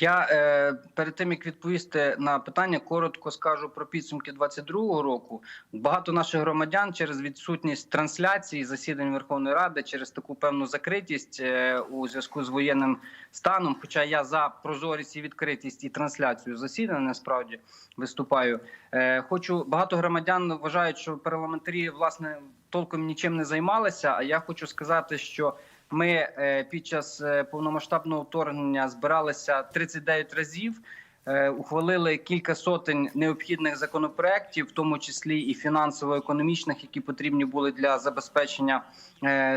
Я е, перед тим як відповісти на питання, коротко скажу про підсумки 22-го року. Багато наших громадян через відсутність трансляції засідань Верховної Ради, через таку певну закритість е, у зв'язку з воєнним станом. Хоча я за прозорість і відкритість і трансляцію засідань насправді виступаю. Е, хочу багато громадян вважають, що парламентарі власне толком нічим не займалися. А я хочу сказати, що ми е, під час е, повномасштабного вторгнення збиралися 39 разів. е, Ухвалили кілька сотень необхідних законопроєктів, в тому числі і фінансово-економічних, які потрібні були для забезпечення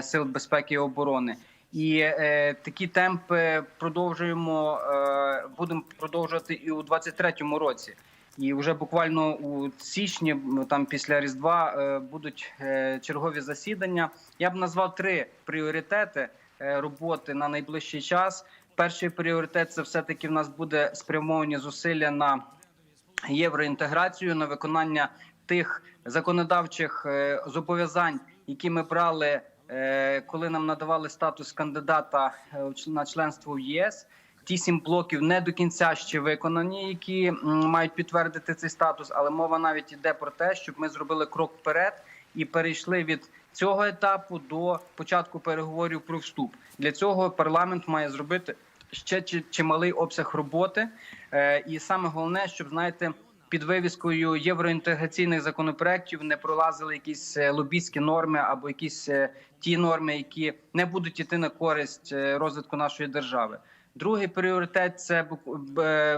сил безпеки і оборони. І е, такі темпи продовжуємо, е, будемо продовжувати і у 23-му році. І вже буквально у січні, там після Різдва, е, будуть е, чергові засідання. Я б назвав три пріоритети е, роботи на найближчий час. Перший пріоритет це все таки в нас буде спрямовані зусилля на євроінтеграцію, на виконання тих законодавчих зобов'язань, які ми брали, коли нам надавали статус кандидата на членство в ЄС. Ті сім блоків не до кінця ще виконані, які мають підтвердити цей статус. Але мова навіть йде про те, щоб ми зробили крок вперед і перейшли від цього етапу до початку переговорів про вступ. Для цього парламент має зробити ще чималий обсяг роботи. Е, І саме головне, щоб знаєте. Під вивіскою євроінтеграційних законопроєктів не пролазили якісь е, лобійські норми або якісь е, ті норми, які не будуть йти на користь розвитку нашої держави. Другий пріоритет це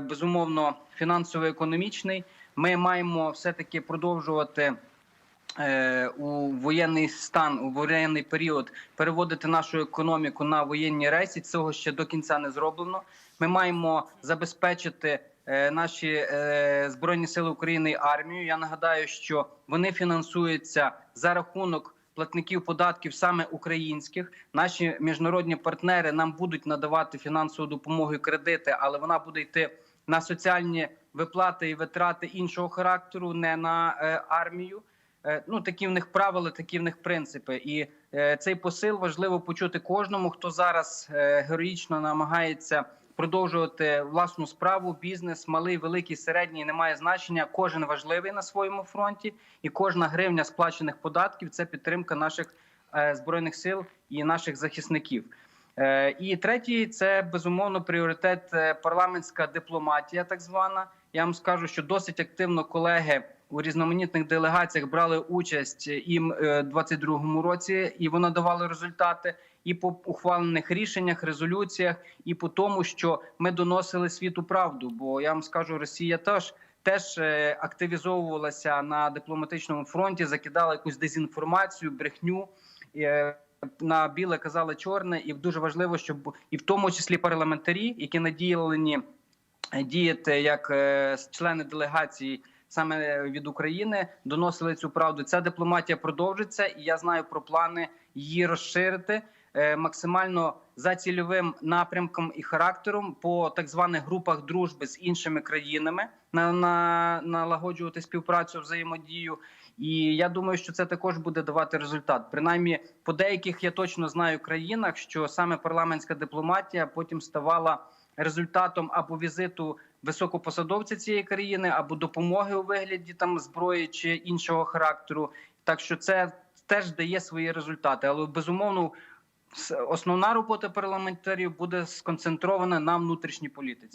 безумовно фінансово-економічний. Ми маємо все таки продовжувати е, у воєнний стан, у воєнний період переводити нашу економіку на воєнні рейси. Цього ще до кінця не зроблено. Ми маємо забезпечити е, наші е, збройні сили України армію. Я нагадаю, що вони фінансуються за рахунок. Платників податків саме українських наші міжнародні партнери нам будуть надавати фінансову допомогу і кредити, але вона буде йти на соціальні виплати і витрати іншого характеру, не на е, армію. Е, Ну такі в них правила, такі в них принципи, і е, цей посил важливо почути кожному, хто зараз героїчно намагається продовжувати власну справу, бізнес, малий, великий, середній немає значення. Кожен важливий на своєму фронті, і кожна гривня сплачених податків це підтримка наших е, збройних сил і наших захисників. Е, І третій це безумовно пріоритет е, парламентська дипломатія, так звана. Я вам скажу, що досить активно колеги у різноманітних делегаціях брали участь і в 22-му році, і воно давало результати. І по ухвалених рішеннях, резолюціях, і по тому, що ми доносили світу правду. Бо я вам скажу, Росія теж теж е, активізовувалася на дипломатичному фронті, закидала якусь дезінформацію, брехню. е, На біле казали чорне, і дуже важливо, щоб і в тому числі парламентарі, які наділені діяти як е, члени делегації саме від України, доносили цю правду. Ця дипломатія продовжиться, і я знаю про плани її розширити е, максимально за цільовим напрямком і характером по так званих групах дружби з іншими країнами на, на налагоджувати співпрацю, взаємодію. І я думаю, що це також буде давати результат. Принаймні, по деяких я точно знаю країнах, що саме парламентська дипломатія потім ставала результатом або візиту високопосадовця цієї країни, або допомоги у вигляді там зброї чи іншого характеру. Так що це теж дає свої результати, але безумовно. Основна робота парламентарів буде сконцентрована на внутрішній політиці.